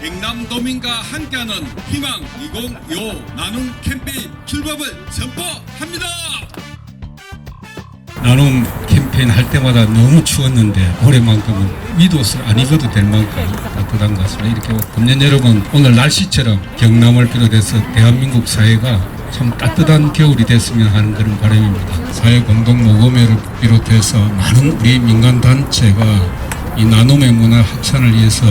경남도민과 함께하는 희망 2025 나눔 캠페인 출범을 선포합니다. 나눔 캠페인 할 때마다 너무 추웠는데 올해만큼은 윗옷을 안 입어도 될 만큼 따뜻한 것 같습니다. 이렇게 금년 여러분 오늘 날씨처럼 경남을 비롯해서 대한민국 사회가 참 따뜻한 겨울이 됐으면 하는 그런 바람입니다. 사회 공동 모금회를 비롯해서 많은 우리 민간 단체가 이 나눔의 문화 확산을 위해서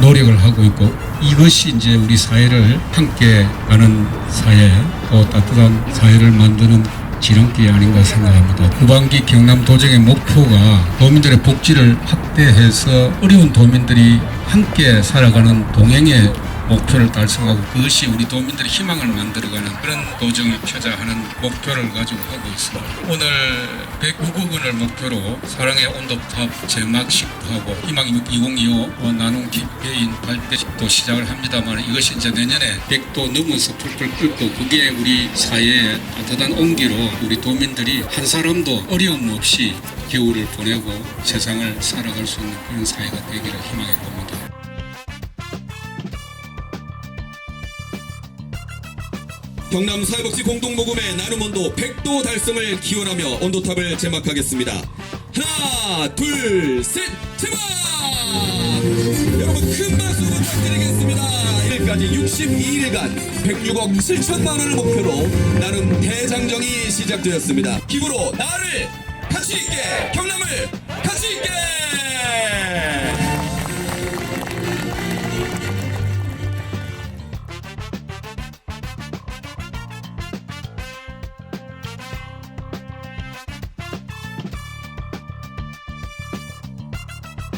노력을 하고 있고 이것이 이제 우리 사회를 함께 가는 사회 또 따뜻한 사회를 만드는 지름길이 아닌가 생각합니다. 후반기 경남 도정의 목표가 도민들의 복지를 확대해서 어려운 도민들이 함께 살아가는 동행의 목표를 달성하고 그것이 우리 도민들의 희망을 만들어가는 그런 도정을 펴자 하는 목표를 가지고 하고 있습니다. 오늘 109억 원을 목표로 사랑의 온도탑 제막식도 하고 희망 2025 어, 나눔 캠페인 발대식도 시작을 합니다만 이것이 이제 내년에 100도 넘어서 풀풀 끓고 그게 우리 사회의 따뜻한 온기로 우리 도민들이 한 사람도 어려움 없이 겨울을 보내고 세상을 살아갈 수 있는 그런 사회가 되기를 희망해 봅니다. 경남 사회복지 공동모금의 나눔 온도 100도 달성을 기원하며 온도탑을 제막하겠습니다. 하나, 둘, 셋, 제막! 여러분 큰 박수 부탁드리겠습니다. 내일까지 62일간 106억 7천만 원을 목표로 나눔 대장정이 시작되었습니다. 기부로 나를 가치 있게 경남을 가치 있게